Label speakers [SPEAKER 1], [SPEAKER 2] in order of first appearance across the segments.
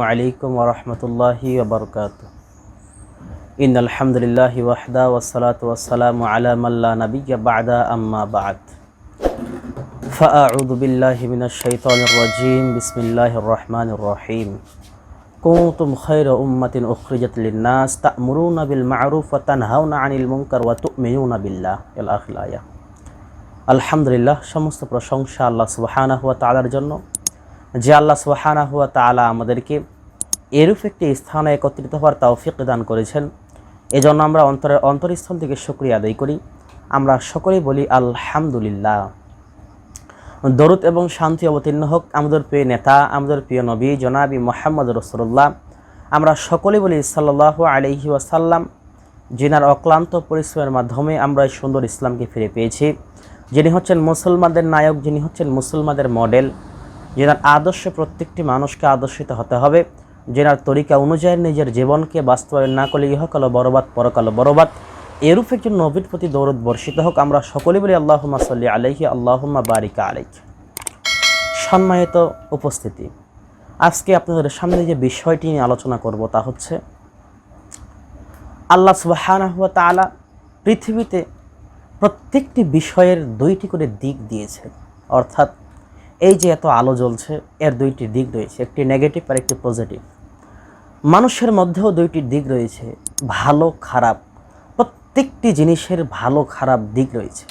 [SPEAKER 1] عليكم ورحمة الله وبركاته إن الحمد لله وحده والصلاة والسلام على من لا نبي بعد أما بعد فأعوذ بالله من الشيطان الرجيم بسم الله الرحمن الرحيم كنتم خير أمة أخرجت للناس تأمرون بالمعروف وتنهون عن المنكر وتؤمنون بالله إلى آخر الآية আলহামদুলিল্লাহ সমস্ত প্রশংসা আল্লাহ সুবাহানা হুয়া তালার জন্য যে আল্লাহ সুবাহানা হুয়া তালা আমাদেরকে এরূপ একটি স্থানে একত্রিত হওয়ার তৌফিক দান করেছেন। এজন্য আমরা অন্তরের অন্তরস্থল থেকে শুক্রিয়া আদায় করি। আমরা সকলেই বলি আলহামদুলিল্লাহ। দরুদ এবং শান্তি অবতীর্ণ হোক আমাদের প্রিয় নেতা, আমাদের প্রিয় নবী, জনাবি মোহাম্মদ রসুল্লাহ আমরা সকলেই বলি সাল্লাহ আলহি ওয়াসাল্লাম, যিনার অক্লান্ত পরিশ্রমের মাধ্যমে আমরা এই সুন্দর ইসলামকে ফিরে পেয়েছি। যিনি হচ্ছেন মুসলমানদের নায়ক, যিনি হচ্ছেন মুসলমানদের মডেল। যেনার আদর্শে প্রত্যেকটি মানুষকে আদর্শিত হতে হবে যেনার তরিকা অনুযায়ী নিজের জীবনকে বাস্তবায়ন না করলে ইহকাল বরবাদ পরকাল বরবাদ। এরূপ একজন নবীর প্রতি দৌরদ বর্ষিত হোক। আমরা সকলে বলি আল্লাহমা সাল্লি আলাইহি আল্লাহমা বারিকা আলাইক। সম্মানিত উপস্থিতি, আজকে আপনাদের সামনে যে বিষয়টি নিয়ে আলোচনা করব তা হচ্ছে, আল্লাহ সুবাহানাহু ওয়া তাআলা পৃথিবীতে প্রত্যেকটি বিষয়ের দুইটি করে দিক দিয়েছেন। অর্থাৎ এই যে এত আলো জ্বলছে, এর দুইটি দিক রয়েছে, একটি নেগেটিভ আর একটি পজিটিভ মানুষের মধ্যেও দুইটি দিক রয়েছে, ভালো, খারাপ। প্রত্যেকটি জিনিসের ভালো, খারাপ দিক রয়েছে।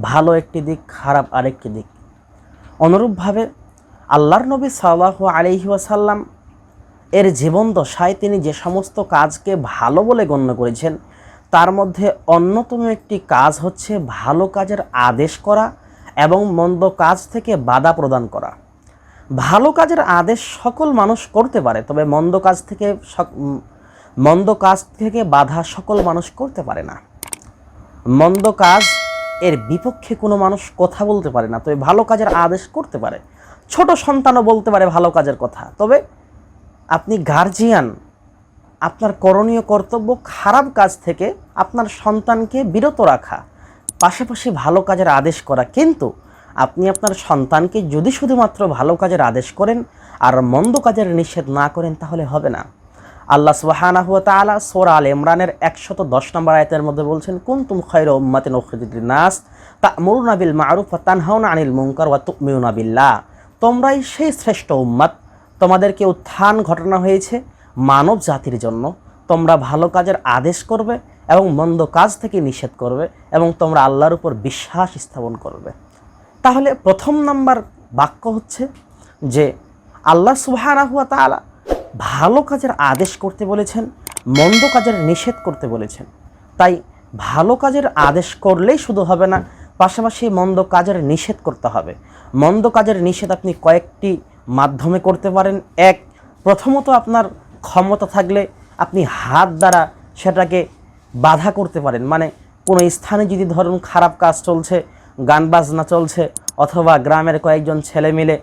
[SPEAKER 1] ভালো একটি দিক, খারাপ আরেকটি দিক। অনুরূপভাবে আল্লাহর নবী সাল্লাহ আলহি ওয়াসাল্লাম এর জীবন দশায় তিনি যে সমস্ত কাজকে ভালো বলে গণ্য করেছেন, তার মধ্যে অন্যতম একটি কাজ হচ্ছে ভালো কাজের আদেশ করা এবং মন্দ কাজ থেকে বাধা প্রদান করা। ভালো কাজের আদেশ সকল মানুষ করতে পারে, তবে মন্দ কাজ থেকে মন্দ কাজ থেকে বাধা সকল মানুষ করতে পারে না। মন্দ কাজ এর বিপক্ষে কোনো মানুষ কথা বলতে পারে না, তবে ভালো কাজের আদেশ করতে পারে। ছোট সন্তানও বলতে পারে ভালো কাজের কথা, তবে আপনি গার্জিয়ান আপনার করণীয় কর্তব্য খারাপ কাজ থেকে আপনার সন্তানকে বিরত রাখা। পাশাপাশি ভালো কাজের আদেশ করা। কিন্তু আপনি আপনার সন্তানকে যদি শুধুমাত্র ভালো কাজের আদেশ করেন আর মন্দ কাজের নিষেধ না করেন, তাহলে হবে না। আল্লাহ সুবাহানাহু ওয়া তাআলা সূরা আল ইমরানের 110 নম্বর আয়তের মধ্যে বলছেন, কুনতুম খায়রা উম্মাতিন উখরিজাত লিন-নাস তা'মুরুনা বিল মা'রুফ তানহাউনা আনিল মুনকার ওয়া তু'মিনুনা বিল্লাহ। তোমরাই সেই শ্রেষ্ঠ উম্মাত তোমাদেরকে উত্থান ঘটনা হয়েছে মানব জাতির জন্য। তোমরা ভালো কাজের আদেশ করবে এবং মন্দ কাজ থেকে নিষেধ করবে এবং তোমরা আল্লাহর উপর বিশ্বাস স্থাপন করবে। তাহলে প্রথম নাম্বার বাক্য হচ্ছে যে আল্লাহ তাআলা ভালো কাজের আদেশ করতে বলেছেন, মন্দ কাজের নিষেধ করতে বলেছেন। তাই ভালো কাজের আদেশ করলেই শুধু হবে না, পাশাপাশি মন্দ কাজের নিষেধ করতে হবে। মন্দ কাজের নিষেধ আপনি কয়েকটি মাধ্যমে করতে পারেন। এক, প্রথমত আপনার ক্ষমতা থাকলে আপনি হাত দ্বারা সেটাকে বাধা করতে পারেন। মানে কোনো স্থানে যদি ধরুন খারাপ কাজ চলছে, গান বাজনা চলছে, অথবা গ্রামের কয়েকজন ছেলে মিলে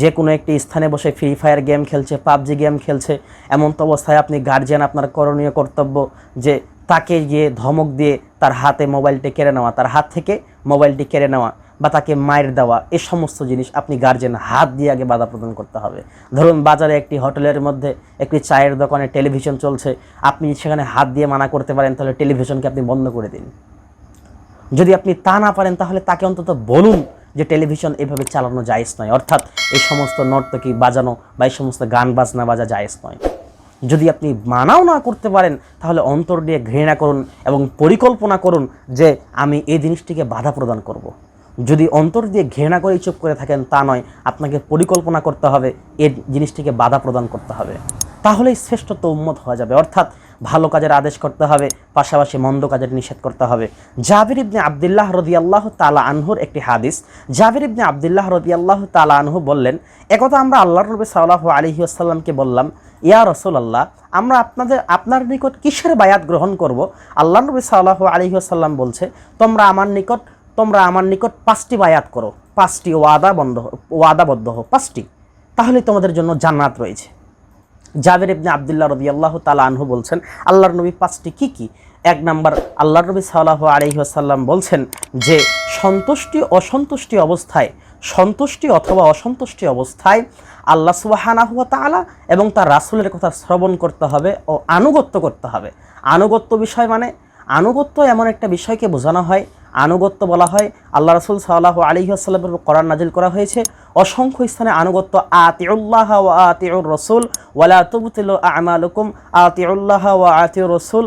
[SPEAKER 1] যে কোনো একটি স্থানে বসে ফ্রি ফায়ার গেম খেলছে, পাবজি গেম খেলছে, এমন তো অবস্থায় আপনি গার্জিয়ান আপনার করণীয় কর্তব্য যে তাকে গিয়ে ধমক দিয়ে তার হাতে মোবাইলটি কেড়ে নেওয়া, তার হাত থেকে মোবাইলটি কেড়ে নেওয়া। বা তাকে মায়ের দেওয়া এ সমস্ত জিনিস আপনি গার্জেন হাত দিয়ে আগে বাধা প্রদান করতে হবে। ধরুন বাজারে একটি হোটেলের মধ্যে একটি চায়ের দোকানে টেলিভিশন চলছে, আপনি সেখানে হাত দিয়ে মানা করতে পারেন, তাহলে টেলিভিশনকে আপনি বন্ধ করে দিন। যদি আপনি তা না পারেন, তাহলে তাকে অন্তত বলুন যে টেলিভিশন এভাবে চালানো জায়েজ নয়। অর্থাৎ এই সমস্ত নর্তকী বাজানো বা এই সমস্ত গান বাজনা বাজা জায়েজ নয়। যদি আপনি মানাও না করতে পারেন, তাহলে অন্তর দিয়ে ঘৃণা করুন এবং পরিকল্পনা করুন যে আমি এই জিনিসটিকে বাধা প্রদান করব। যদি অন্তর দিয়ে ঘৃণা করে চুপ করে থাকেন তা নয়, আপনাকে পরিকল্পনা করতে হবে এর জিনিসটিকে বাধা প্রদান করতে হবে। তাহলেই শ্রেষ্ঠত্ব উন্মত হওয়া যাবে। অর্থাৎ ভালো কাজের আদেশ করতে হবে, পাশাপাশি মন্দ কাজের নিষেধ করতে হবে। জাবির ইবনে আবদুল্লাহ রদি আল্লাহ তালা আনহুর একটি হাদিস, জাবির ইবনে আবদুল্লাহ রদি আল্লাহ তালা আনহু বললেন, একথা আমরা আল্লাহ রবি সাল্লাহ আলহি আসাল্লামকে বললাম, ইয়া রসুল আল্লাহ আমরা আপনাদের, আপনার নিকট কিসের বায়াত গ্রহণ করব? আল্লাহ নবী সাল্লাহ আলহি আসাল্লাম বলছে, তোমরা আমার নিকট তোমরা আমার নিকট পাঁচটি বায়াত করো, পাঁচটি ওয়াদা বন্ধ ওয়াদাবদ্ধ হো পাঁচটি। তাহলে তোমাদের জন্য জান্নাত রয়েছে। জাবের ইবনে আবদুল্লাহ রবি আল্লাহ তালা আনহু বলছেন, আল্লাহর নবী পাঁচটি কি কি? এক নাম্বার, আল্লাহর নবী সাল্লাহ আলহিহাসাল্লাম বলছেন যে, সন্তুষ্টি অসন্তুষ্টি অবস্থায়, সন্তুষ্টি অথবা অসন্তুষ্টি অবস্থায় আল্লাহ সুবাহানা হুয়া তালা এবং তার রাসুলের কথা শ্রবণ করতে হবে ও আনুগত্য করতে হবে। আনুগত্য বিষয় মানে আনুগত্য এমন একটা বিষয়কে বোঝানো হয় আনুগত্য বলা হয়। আল্লাহ রসুল সাল্লাহ আলী আসাল্লামের কোরআন নাজিল করা হয়েছে। অসংখ্য স্থানে আনুগত্য, আতিউল্লাহ ও আতিউর রসুল, ওয়ালা তুবতিল আমালুকুম, আতিউল্লাহ ও আতিউর রসুল।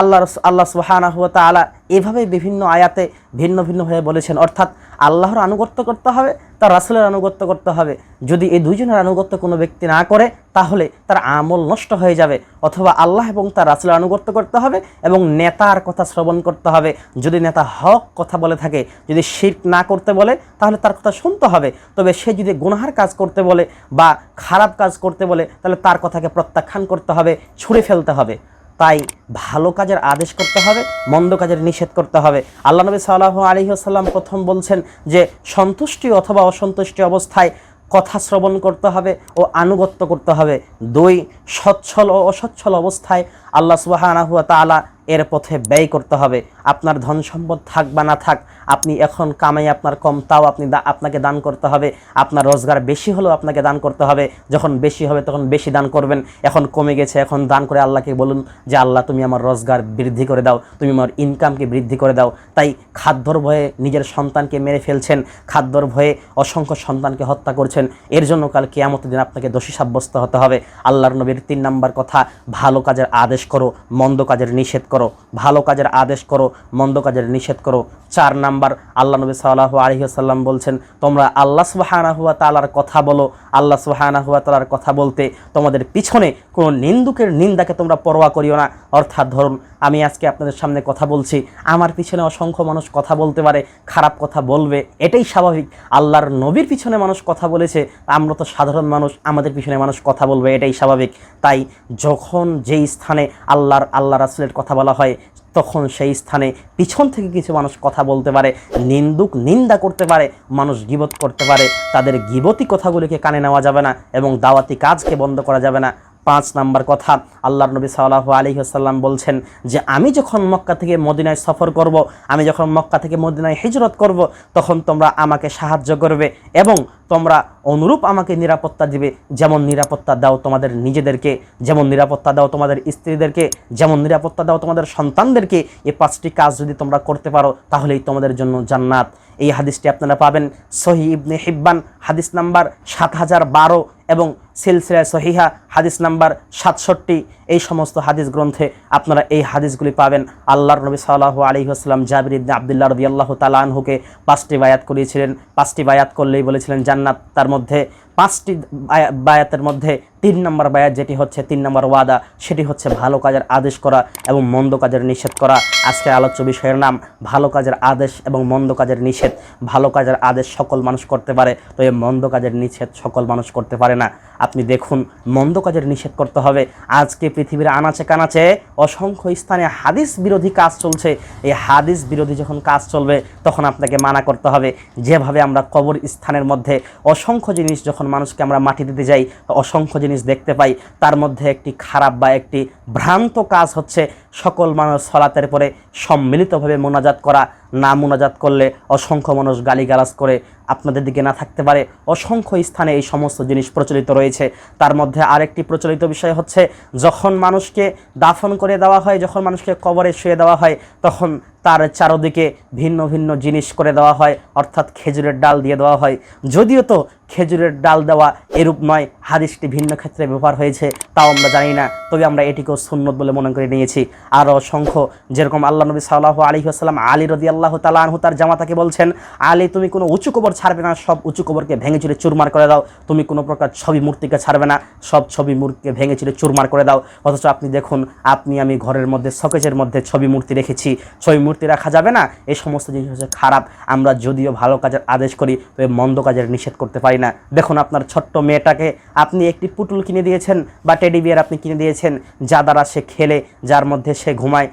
[SPEAKER 1] আল্লাহ আল্লাহ সুবাহানাহ তালা এভাবে বিভিন্ন আয়াতে ভিন্ন ভিন্নভাবে বলেছেন। অর্থাৎ আল্লাহর আনুগত্য করতে হবে, তার রাসুলের আনুগত্য করতে হবে। যদি এই দুইজনের আনুগত্য কোনো ব্যক্তি না করে, তাহলে তার আমল নষ্ট হয়ে যাবে। অথবা আল্লাহ এবং তার রাসুলের আনুগত্য করতে হবে এবং নেতার কথা শ্রবণ করতে হবে। যদি নেতা হক কথা বলে থাকে, যদি শির্ক না করতে বলে, তাহলে তার কথা শুনতে হবে। তবে সে যদি গুনাহার কাজ করতে বলে বা খারাপ কাজ করতে বলে, তাহলে তার কথাকে প্রত্যাখ্যান করতে হবে, ছুঁড়ে ফেলতে হবে। তাই ভালো কাজের আদেশ করতে হবে, মন্দ কাজের নিষেধ করতে হবে। আল্লাহ নবী সাল্লাহ আলহিহাসাল্লাম প্রথম বলছেন যে, সন্তুষ্টি অথবা অসন্তুষ্টি অবস্থায় কথা শ্রবণ করতে হবে ও আনুগত্য করতে হবে। দুই, সচ্ছল ও অসচ্ছল অবস্থায় আল্লাহ সুবাহানাহুয়া তালা এর পথে ব্যয় করতে হবে। আপনার ধন সম্পদ থাক বা না থাক, আপনি এখন কামাই আপনার কম, তাও আপনি আপনাকে দান করতে হবে। আপনার রোজগার বেশি হলেও আপনাকে দান করতে হবে। যখন বেশি হবে তখন বেশি দান করবেন। এখন কমে গেছে, এখন দান করে আল্লাহকে বলুন যে, আল্লাহ, তুমি আমার রোজগার বৃদ্ধি করে দাও। তুমি আমার ইনকামকে বৃদ্ধি করে দাও। তাই খাদ্যর ভয়ে নিজের সন্তানকে মেরে ফেলছেন। খাদ্যর ভয়ে অসংখ্য সন্তানকে হত্যা করছেন। এর জন্য কাল কেয়ামত দিন আপনাকে দোষী সাব্যস্ত হতে হবে। আল্লাহর নবীর তিন নাম্বার কথা, ভালো কাজের আদেশ করো, মন্দ কাজের নিষেধ করো। ভালো কাজের আদেশ করো, মন্দ কাজের নিষেধ করো। চার নাম্বার, আল্লাহ নবী সাল্লাহ আলহিহাসাল্লাম বলছেন, তোমরা আল্লাহ সুবাহানা হুয়া তালার কথা বলো। আল্লাহ সুবাহানা হুয়া তালার কথা বলতে তোমাদের পিছনে কোনো নিন্দুকের নিন্দাকে তোমরা পরোয়া করিও না। অর্থাৎ ধরুন আমি আজকে আপনাদের সামনে কথা বলছি। আমার পিছনে অসংখ্য মানুষ কথা বলতে পারে, খারাপ কথা বলবে, এটাই স্বাভাবিক। আল্লাহর নবীর পিছনে মানুষ কথা বলেছে, আমরা তো সাধারণ মানুষ, আমাদের পিছনে মানুষ কথা বলবে, এটাই স্বাভাবিক। তাই যখন যেই স্থানে আল্লাহর, আল্লাহ রাসুলের কথা বলা হয়, তখন সেই স্থানে পিছন থেকে কিছু মানুষ কথা বলতে পারে, নিন্দুক নিন্দা করতে পারে, মানুষ গিবত করতে পারে, তাদের গিবতি কথাগুলিকে কানে নেওয়া যাবে না এবং দাওয়াতি কাজকে বন্ধ করা যাবে না। পাঁচ নাম্বার কথা আল্লাহর নবী সাল্লাহ আলী আসাল্লাম বলছেন যে আমি যখন মক্কা থেকে মদিনায় সফর করব, আমি যখন মক্কা থেকে মদিনায় হিজরত করব, তখন তোমরা আমাকে সাহায্য করবে এবং তোমরা অনুরূপ আমাকে নিরাপত্তা দিবে যেমন নিরাপত্তা দাও তোমাদের নিজেদেরকে, যেমন নিরাপত্তা দাও তোমাদের স্ত্রীদেরকে, যেমন নিরাপত্তা দাও তোমাদের সন্তানদেরকে। এই পাঁচটি কাজ যদি তোমরা করতে পারো, তাহলেই তোমাদের জন্য জান্নাত। এই হাদিসটি আপনারা পাবেন সহি ইবনে হিব্বান, হাদিস নাম্বার সাত হাজার বারো এবং সিলসিলা সহিহা হাদিস নাম্বার সাতষট্টি। এই সমস্ত হাদিস গ্রন্থে আপনারা এই হাদিসগুলি পাবেন। আল্লাহর নবী সাল্লাহ আলী আসসালাম জাবির ইবনে আবদুল্লাহ রবি আল্লাহ তালানহুকে পাঁচটি বায়াত করিয়েছিলেন। পাঁচটি বায়াত করলেই বলেছিলেন, জান্নাত তার মধ্যে পাঁচটি বায়া- বায়াতের মধ্যে তিন নম্বর বায়াত যেটি হচ্ছে তিন নম্বর ওয়াদা, সেটি হচ্ছে ভালো কাজের আদেশ করা এবং মন্দ কাজের নিষেধ করা। আজকের আলোচ্য বিষয়ের নাম, ভালো কাজের আদেশ এবং মন্দ কাজের নিষেধ। ভালো কাজের আদেশ সকল মানুষ করতে পারে, তো এই মন্দ কাজের নিষেধ সকল মানুষ করতে পারে না। আপনি দেখুন, মন্দ কাজের নিষেধ করতে হবে। আজকে পৃথিবীর আনাচে কানাচে অসংখ্য স্থানে হাদিস বিরোধী কাজ চলছে। এই হাদিস বিরোধী যখন কাজ চলবে, তখন আপনাকে মানা করতে হবে যেভাবে আমরা কবর স্থানের মধ্যে অসংখ্য জিনিস যখন মানুষকে আমরা মাটি দিতে যাই অসংখ্য জিনিস দেখতে পাই, তার মধ্যে একটি খারাপ বা একটি ভ্রান্ত কাজ হচ্ছে সকল মানুষ সলাতের পরে সম্মিলিতভাবে মোনাজাত করা। না মোনাজাত করলে অসংখ্য মানুষ গালিগালাজ করে আপনাদের দিকে না থাকতে পারে। অসংখ্য স্থানে এই সমস্ত জিনিস প্রচলিত রয়েছে। তার মধ্যে আরেকটি প্রচলিত বিষয় হচ্ছে, যখন মানুষকে দাফন করে দেওয়া হয়, যখন মানুষকে কবরে শুয়ে দেওয়া হয়, তখন তার চারদিকে ভিন্ন ভিন্ন জিনিস করে দেওয়া হয়, অর্থাৎ খেজুরের ডাল দিয়ে দেওয়া হয়। যদিও তো খেজুরের ডাল দেওয়া এরূপ নয়। হাদিসটি ভিন্ন ক্ষেত্রে ব্যবহার হয়েছে, তাও আমরা জানি না। তবে আমরা এটিকেও সুন্নত বলে মনে করে নিয়েছি। আর অসংখ্য, যেরকম আল্লাহ নবী সাল্লাহ আলী আসসালাম আলী রদি আল্লাহ তালা আনহু তার জামাতাকে বলছেন, আলী, তুমি কোনো উঁচু কবর ছাড়বে না, সব উঁচু কবরকে ভেঙে চুরে চুরমার করে দাও। তুমি কোনো প্রকার ছবি মূর্তিকে ছাড়বে না, সব ছবি মূর্তিকে ভেঙে চুরে চুরমার করে দাও। অথচ আপনি দেখুন, আপনি আমি ঘরের মধ্যে সকেজের মধ্যে ছবি মূর্তি রেখেছি। ছবি মূর্তি রাখা যাবে না? এই সমস্ত জিনিস হচ্ছে খারাপ। আমরা যদিও ভালো কাজের আদেশ করি, তবে মন্দ কাজের নিষেধ করতে পারি না। দেখুন আপনার ছোট্ট মেয়েটাকে আপনি একটি পুতুল কিনে দিয়েছেন বা টেডি বিয়ার আপনি কিনে দিয়েছেন, যা দ্বারা সে খেলে, যার মধ্যে সে ঘুমায়,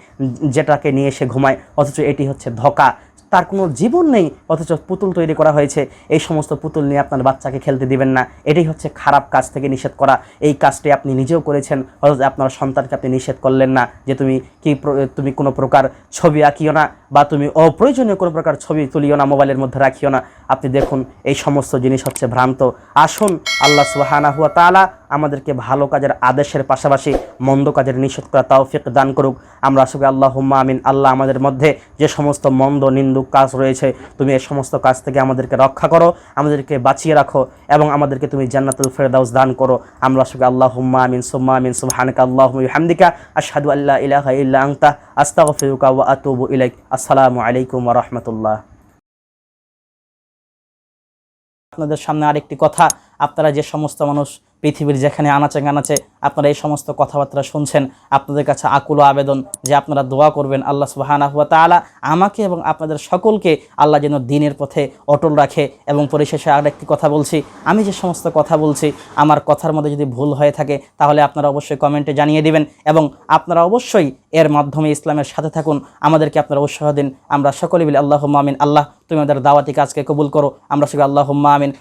[SPEAKER 1] যেটাকে নিয়ে সে ঘুমায়, অথচ এটি হচ্ছে ধোকা। তার কোনো জীবন নেই, অথচ পুতুল তৈরি করা হয়েছে। এই সমস্ত পুতুল নিয়ে আপনার বাচ্চাকে খেলতে দিবেন না। এটাই হচ্ছে খারাপ কাজ থেকে নিষেধ করা। এই কাজটি আপনি নিজেও করেছেন, অথচ আপনার সন্তানকে আপনি নিষেধ করলেন না যে তুমি কি তুমি কোনো প্রকার ছবি আঁকিও না বা তুমি অপ্রয়োজনীয় কোনো প্রকার ছবি তুলিও না, মোবাইলের মধ্যে রাখিও না। আপনি দেখুন, এই সমস্ত জিনিস হচ্ছে ভ্রান্ত। আসুন, আল্লাহ সুবাহানা হুয়া তালা আমাদেরকে ভালো কাজের আদেশের পাশাপাশি মন্দ কাজের নিষেধ করা তৌফিক দান করুক। আমরা আসলে আল্লাহ হুম্মা আমিন। আল্লাহ আমাদের মধ্যে যে সমস্ত মন্দ নিন্দুক কাজ রয়েছে, তুমি এ সমস্ত কাজ থেকে আমাদেরকে রক্ষা করো, আমাদেরকে বাঁচিয়ে রাখো এবং আমাদেরকে তুমি জান্নাতুল ফেরদাউস দান করো। আমরা আসলে আল্লাহ হুম্মা আমিন। সুম্মা আমিন। সুবহানাকা আল্লাহুম্মা বিহামদিকা। আশহাদু আল্লা ইলাহা ইল্লা আনতা। আস্তাগফিরুকা ওয়া আতুবু ইলাইক। আসসালামু আলাইকুম ওয়া রাহমাতুল্লাহ। আপনাদের সামনে আরেকটি কথা আপনারা যে সমস্ত মানুষ পৃথিবীর যেখানে আনাচে গানাচে আপনারা এই সমস্ত কথাবার্তা শুনছেন, আপনাদের কাছে আকুল আবেদন যে আপনারা দোয়া করবেন আল্লাহ সুবাহানা হুয়া তালা আমাকে এবং আপনাদের সকলকে আল্লাহ যেন দিনের পথে অটল রাখে। এবং পরিশেষে আর একটি কথা বলছি, আমি যে সমস্ত কথা বলছি, আমার কথার মধ্যে যদি ভুল হয়ে থাকে তাহলে আপনারা অবশ্যই কমেন্টে জানিয়ে দিবেন এবং আপনারা অবশ্যই এর মাধ্যমে ইসলামের সাথে থাকুন। আমাদেরকে আপনারা উৎসাহ দিন। আমরা সকলে বলি আল্লাহ আমিন। আল্লাহ, তুমি আমাদের দাওয়াতি কাজকে কবুল করো। আমরা সবাই আল্লাহ আমিন।